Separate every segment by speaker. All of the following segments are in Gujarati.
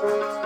Speaker 1: Thank you.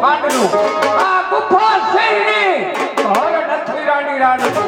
Speaker 1: ખાંડનું. આ ગુફા સિંહની હર નથી રાણી રાણી.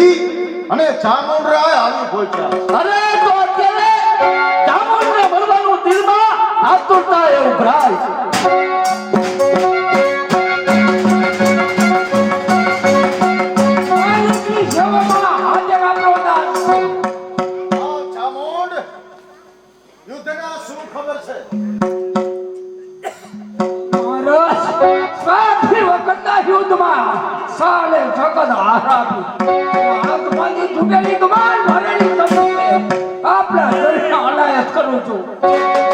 Speaker 2: મેળવી અને ચામુંડરાય આવી પહોંચ્યા.
Speaker 3: અરે તો અત્યારે ચામુંડને ભરવાનું દિલમાં આતુરતા એ ઉભરાય
Speaker 2: યુદ્ધના શું ખબર છે?
Speaker 3: યુદ્ધમાં સાલે જગત હારાવી આત્માની તૂટેલી કમાન ભરેલી તમને આપણા શરીરને અનાયત કરું છું.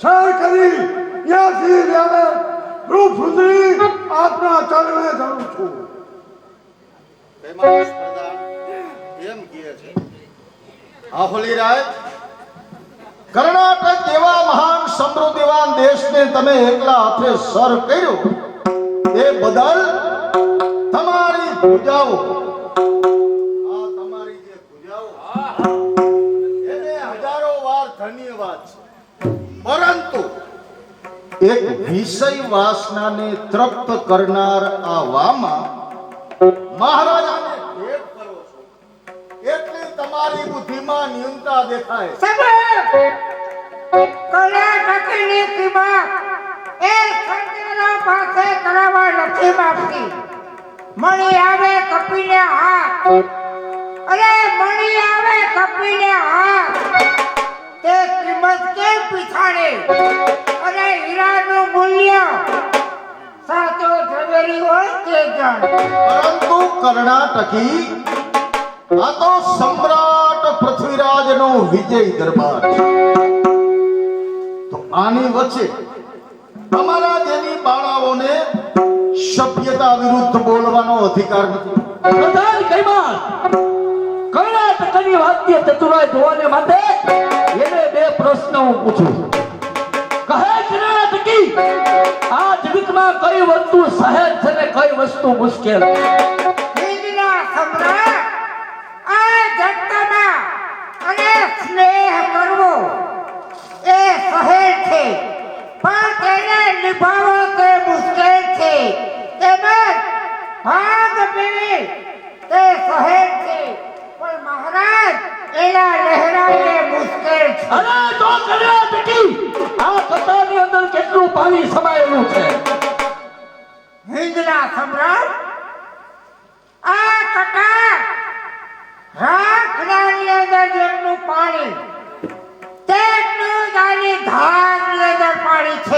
Speaker 4: શહેર કરી ત્યાંથી લેવે રૂપ સુધરી આપના ચરણે ધરું છું.
Speaker 2: એમ કહે છે. આહોલી રાય કર્ણાટક એવા મહાન સમૃદ્ધિવાન દેશને તમે એકલા હાથે સર કર્યો. એ બદલ તમારી ભુજાઓ આ તમારી જે ભુજાઓ એને હજારો વાર ધન્યવાદ છે. પરંતુ એક વિષય વાસનાને તૃપ્ત કરનાર આ વામાં મહારાજાને ભેટ કરો છો. એટલે તમારી બુદ્ધિમાં ન્યૂનતા દેખાય.
Speaker 5: કર્ણાટકની સીમા એ સંજયના પાસે કરાવા નથી માંગતી. મણી આવે કપીને હા અરે મણી આવે કપીને હાથ. તે કિંમત કેમ પીછાડે? અરે હીરાનું મૂલ્ય સાચો ઝવેરી હોય તે જાણ.
Speaker 2: પરંતુ કર્ણાટકી આ તો સમ્રાટ પૃથ્વીરાજનો વિજય દરબાર છે. તો આની વચ્ચે તમારા જેવી બાળાઓને સભ્યતા વિરુદ્ધ બોલવાનો અધિકાર નથી.
Speaker 3: પ્રધાન કૈમાન કર્ણાટકની વાદ્ય ચતુરાય જોવાને માટે એને બે પ્રશ્ન હું પૂછું. કહે કર્ણાટકી આ જગતમાં કઈ વસ્તુ સહેજ છે ને કઈ વસ્તુ મુશ્કેલ?
Speaker 5: અને સ્નેહ કરવો એ સહેજ છે. પણ તેને નિભાવવો તે મુશ્કેલ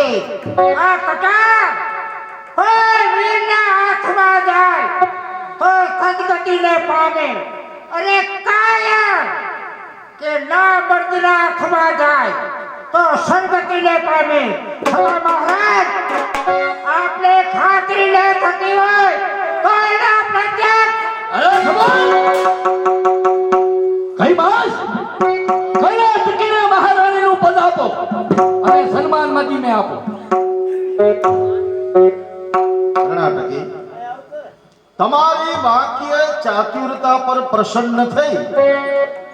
Speaker 5: પાણી
Speaker 3: આ
Speaker 5: કટા હોય વીરના હાથમાં જાય તો સદગતિને પામે. અને કાયમ કે ના મર્દના હાથમાં જાય, તો સદગતિને પામે. હવે મહારાજ આપણે ખાતરી ન થતી હોય, તો એના પ્રત્યક્ષ
Speaker 3: સન્માન મદીને આપો.
Speaker 2: કર્ણાટકી તમારી વાક્ય ચાતુરતા પર પ્રસન્ન થઈ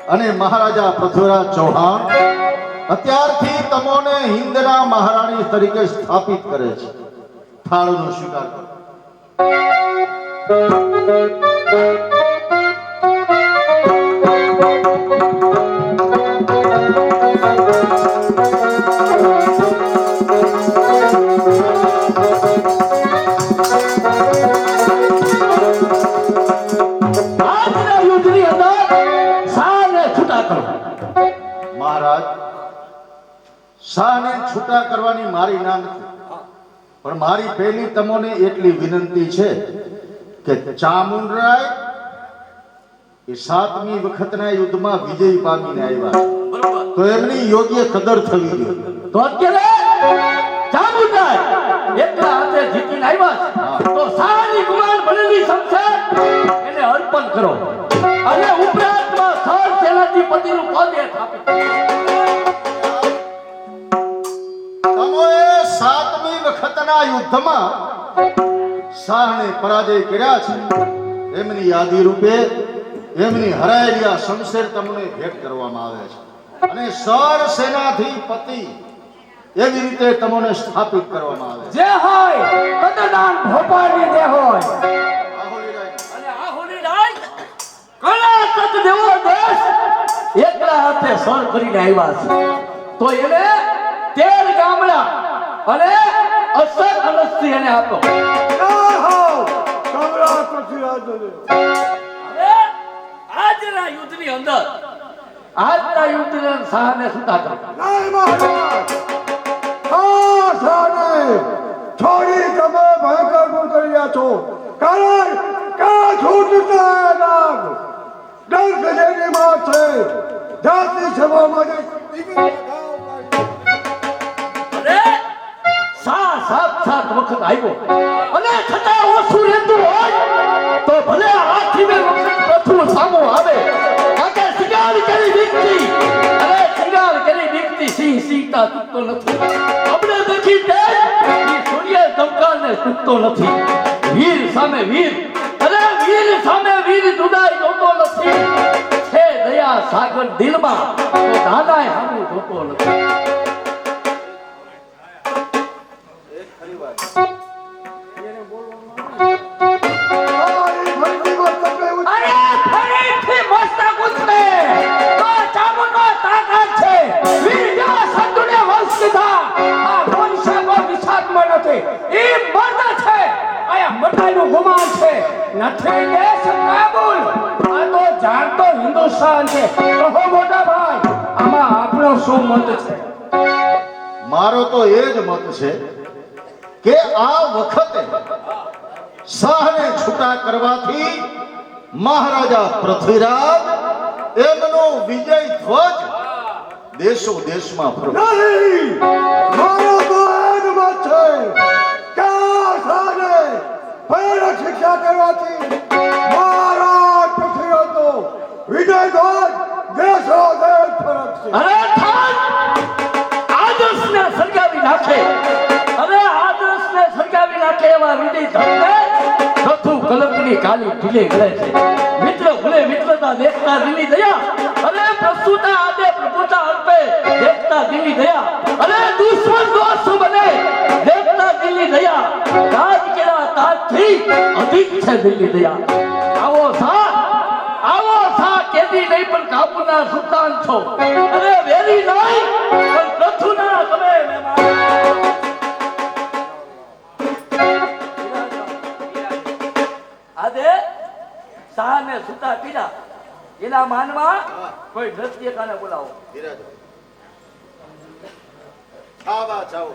Speaker 2: અને મહારાજા પૃથ્વીરાજ ચૌહાણ અત્યારથી તમોને હિંદના મહારાણી તરીકે સ્થાપિત કરે છે. થાળનો સ્વીકાર કરો. કરવાની મારી ના નથી. પણ મારી પહેલી તમને એટલી વિનંતી છે કે ચામુંડરાય એ સાતમી વખતના યુદ્ધમાં વિજય પામીને આવ્યા. તો એમની યોગ્ય કદર થવી જોઈએ.
Speaker 3: તો અત્યારે ચામુંડરાય એકલા હાથે જીતીને આવ્યા તો સારી કુમાર બનેલી સમશે એને અર્પણ કરો. અને ઉપરાંતમાં સર સેનાધિપતિનું પદ એ સ્થાપિત
Speaker 2: વખતના યુદ્ધમાં શાહને પરાજય કર્યા છે. એમની યાદી રૂપે એમની હરાયેલી આ શમશેર તમને ભેટ કરવામાં આવે છે. અને સર સેનાથી પતિ એવી રીતે તમને સ્થાપિત કરવામાં આવે
Speaker 3: જે હોય કદદાન ભોપાળની જે હોય. અને આ હોલી રાત કલા તક દેવો દેશ એકલા હાથે સર કરીને આવ્યા છે. તો એને તેર ગામડા અને અસર અનસ્થી એને આપો. આજના યુદ્ધની અંદર આજના યુદ્ધને શાહને સુતા કરો
Speaker 4: છોડી તમે ભયંકર ભૂલ છો. કારણ કા છૂટતા નામ ડર જેની માં છે. જાતિ સભા માટે
Speaker 3: સા સાત સાત વખત આવ્યો. અને છતાં ઓછું રહેતું હોય, તો ભલે આથી બે વખત પ્રથમ સામો આવે. કાકે શિકાર કરી દીકતી અરે શિકાર કરી દીકતી સિંહ સીતા તૂટતો નથી. આપણે દેખી તે સૂર્ય ધમકારને તૂટતો નથી. વીર સામે વીર. અરે વીર સામે વીર જુદાઈ જોતો નથી. છે દયા સાગર દિલમાં તો દાદાએ સામું જોતો નથી. નથી દેશ કાબુલ આ તો જાણતો છે આમાં આપણો શું મત છે
Speaker 2: મારો તો એ જ મત છે કે આ વખતે શાહને છૂટા કરવાથી મહારાજા પૃથ્વીરાજ એમનો વિજય ધ્વજ દેશો દેશમાં ફરવા
Speaker 4: મારો મત છે કે આ સાને શિક્ષા કરવાથી મહારાજ પૃથ્વીરાજનો વિજય ધ્વજ દેશો દેશ ફરકશે.
Speaker 3: એવા ધમકે ચોથું કલંકની કાલી ઢીલે ગળે છે. મિત્ર ભૂલે મિત્રતા દેખતા દિલી દયા. અરે પ્રસુતા આદે પ્રભુતા અર્પે દેખતા દિલી દયા. અરે દુશ્મન દોસ્ત બને દેખતા દિલી દયા. તાજ તાજથી અધિક છે દિલી દયા. આવો સા આવો સા, કેદી નહીં પણ કાબુના સુલતાન છો. અરે વેરી નહીં, પણ પ્રથુના તમે મહેમાન શાહને સુતા પીડા. એના માનવા કોઈ નૃત્યકાને બોલાવો?
Speaker 2: ખાવા જાઓ.